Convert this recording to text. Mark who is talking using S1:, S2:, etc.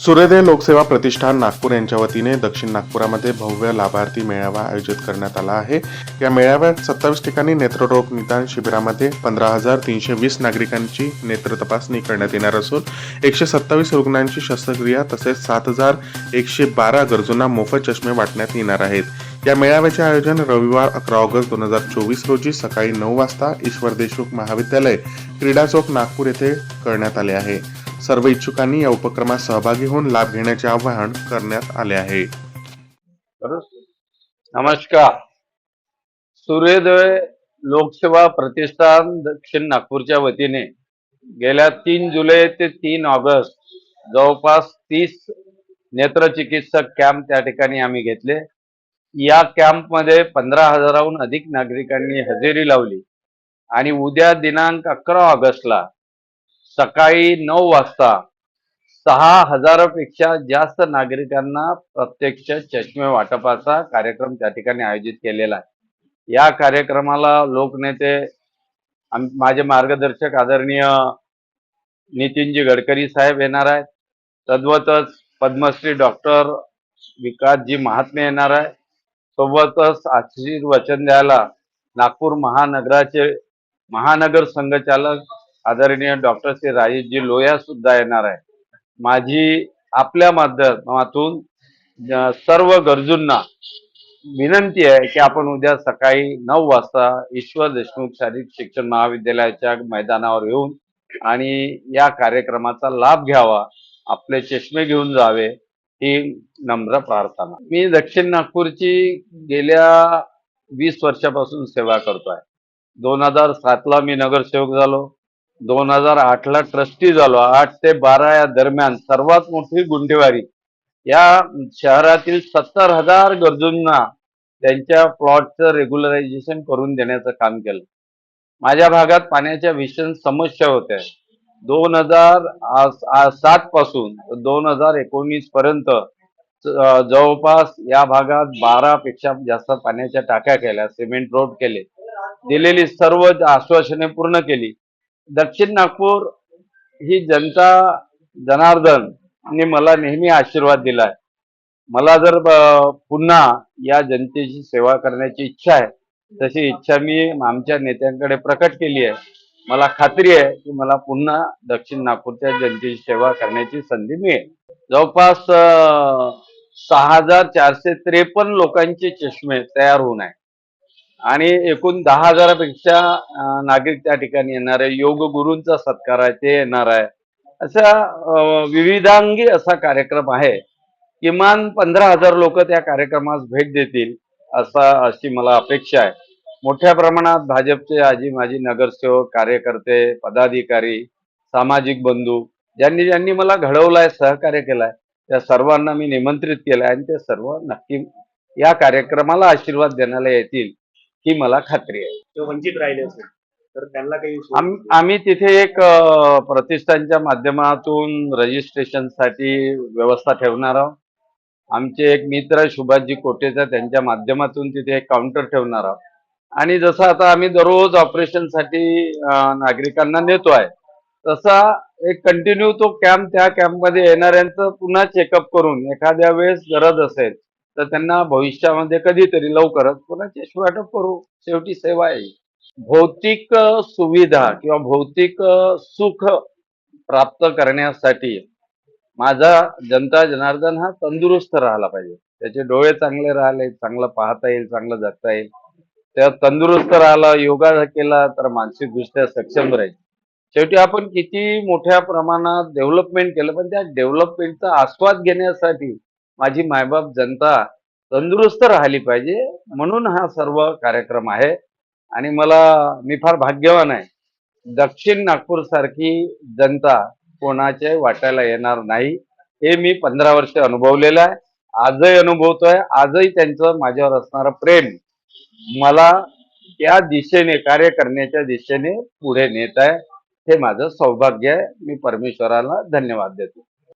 S1: सूर्योदय लोकसेवा प्रतिष्ठान नागपूर यांच्या वतीने दक्षिण नागपुरामध्ये भव्य लाभार्थी मेळावा आयोजित करण्यात आला आहे. या मेळाव्यात सत्तावीस ठिकाणी नेत्ररोग निदान शिबिरामध्ये पंधरा हजार तीनशे वीस नागरिकांची नेत्र तपासणी करण्यात येणार असून एकशे सत्तावीस रुग्णांची शस्त्रक्रिया तसेच सात हजार एकशे बारा गरजूंना मोफत चष्मे वाटण्यात येणार आहेत. या मेळाव्याचे आयोजन रविवार अकरा ऑगस्ट दोन हजार चोवीस रोजी सकाळी नऊ वाजता ईश्वर देशमुख महाविद्यालय क्रीडा चौक नागपूर येथे करण्यात आले आहे. सर्व इच्छुकांनी या उपक्रमात सहभागी होऊन लाभ घेण्याचे आवाहन करण्यात आले आहे.
S2: नमस्कार. सूर्योदय लोकसेवा प्रतिष्ठान दक्षिण नागपूरच्या वतीने गेल्या तीन जुलै ते तीन ऑगस्ट जवळपास तीस नेत्रचिकित्सक कॅम्प त्या ठिकाणी आम्ही घेतले. या कॅम्पमध्ये पंधरा हजाराहून अधिक नागरिकांनी हजेरी लावली आणि उद्या दिनांक अकरा ऑगस्टला सकाळी नऊ वाजता सहा हजारापेक्षा जास्त नागरिकांना प्रत्यक्ष चष्मे वाटपाचा कार्यक्रम त्या ठिकाणी आयोजित केलेला आहे. या कार्यक्रमाला लोकनेते माझे मार्गदर्शक आदरणीय नितीनजी गडकरी साहेब येणार आहेत. तद्वतच पद्मश्री डॉक्टर विकासजी महात्मे येणार आहे सोबतच आशीर्वचन द्यायला नागपूर महानगराचे महानगर संघचालक आदरणीय डॉक्टर श्री राजेशजी लोया सुद्धा येणार आहे माझी आपल्या माध्यमातून सर्व गरजूंना विनंती आहे की आपण उद्या सकाळी नऊ वाजता ईश्वर देशमुख शारीरिक शिक्षण महाविद्यालयाच्या मैदानावर येऊन आणि या कार्यक्रमाचा लाभ घ्यावा आपले चष्मे घेऊन जावे ही नम्र प्रार्थना. मी दक्षिण नागपूरची गेल्या वीस वर्षापासून सेवा करतोय. दोन हजार सातला मी नगरसेवक झालो. दोन हजार आठला ट्रस्टी झालो. आठ ते बारा या दरम्यान सर्वात मोठी गुंडेवारी या शहरातील सत्तर हजार गरजूंना त्यांच्या प्लॉटचं रेग्युलरायझेशन करून देण्याचं काम केलं. माझ्या भागात पाण्याच्या भीषण समस्या होत्या. दोन हजार सात पासून दोन हजार एकोणीस पर्यंत जवळपास या भागात बारा पेक्षा जास्त पाण्याच्या टाक्या केल्या सिमेंट रोड केले. दिलेली सर्व आश्वासने पूर्ण केली. दक्षिण नागपूर ही जनता जनार्दन ने मला नेहमी आशीर्वाद दिलाय. मला जर पुन्हा या जनतेची सेवा करण्याची इच्छा आहे तशी इच्छा मी आमच्या नेत्यांकडे प्रकट केली आहे. मला खात्री आहे की मला पुन्हा दक्षिण नागपूरच्या जनतेची सेवा करण्याची संधी मिळेल. जवळपास सहा हजार चारशे त्रेपन्न लोकांचे चष्मे तयार होऊन आहे आणि एकूण दहा हजारापेक्षा नागरिक त्या ठिकाणी येणार आहे. योग गुरूंचा सत्कार आहे ते येणार आहे. असा विविधांगी असा कार्यक्रम आहे. किमान पंधरा हजार लोक त्या कार्यक्रमास भेट देतील असा अशी मला अपेक्षा आहे. मोठ्या प्रमाणात भाजपचे आजी माजी नगरसेवक कार्यकर्ते पदाधिकारी सामाजिक बंधू ज्यांनी ज्यांनी मला घडवलाय सहकार्य केलाय त्या सर्वांना मी निमंत्रित केलंय आणि ते सर्व नक्की या कार्यक्रमाला आशीर्वाद देण्याला येतील. ही मला खात्री आहे.
S3: ते वंचित राहिले असेल तर त्यांना काही
S2: आम- आम्ही तिथे एक अ, प्रतिष्ठानच्या माध्यमातून रजिस्ट्रेशनसाठी व्यवस्था ठेवणार आहोत. आमचे एक मित्र शुभाजी कोटेचा त्यांच्या माध्यमातून तिथे एक काउंटर ठेवणार आहोत. आणि जसं आता आम्ही दररोज ऑपरेशनसाठी अ, नागरिकांना नेतो आहे तसा एक कंटिन्यू तो कॅम्प त्या कॅम्पमध्ये येणाऱ्यांचं पुन्हा चेकअप करून एखाद्या वेळेस गरज असेल तर त्यांना भविष्यामध्ये कधीतरी लवकरच कोणाची वाटप करू. शेवटी सेवा आहे भौतिक सुविधा किंवा भौतिक सुख प्राप्त करण्यासाठी माझा जनता जनार्दन हा तंदुरुस्त राहिला पाहिजे. त्याचे डोळे चांगले राहिले चांगलं पाहता येईल चांगलं जगता येईल. त्या तंदुरुस्त राहिला योगा केला तर मानसिकदृष्ट्या सक्षम राहील. शेवटी आपण किती मोठ्या प्रमाणात डेव्हलपमेंट केलं पण त्या डेव्हलपमेंटचा आस्वाद घेण्यासाठी माझी मायबाप जनता तंदुरुस्त राहिली पाहिजे म्हणून हा सर्व कार्यक्रम आहे. आणि मला मी फार भाग्यवान आहे. दक्षिण नागपूर सारखी जनता कोणाचे वाटायला येणार नाही हे मी पंधरा वर्ष अनुभवलेलं आहे. आजही अनुभवतोय. आजही त्यांचं माझ्यावर असणारं प्रेम मला त्या दिशेने कार्य करण्याच्या दिशेने पुढे नेत आहे. हे माझं सौभाग्य आहे. मी परमेश्वराला धन्यवाद देतो.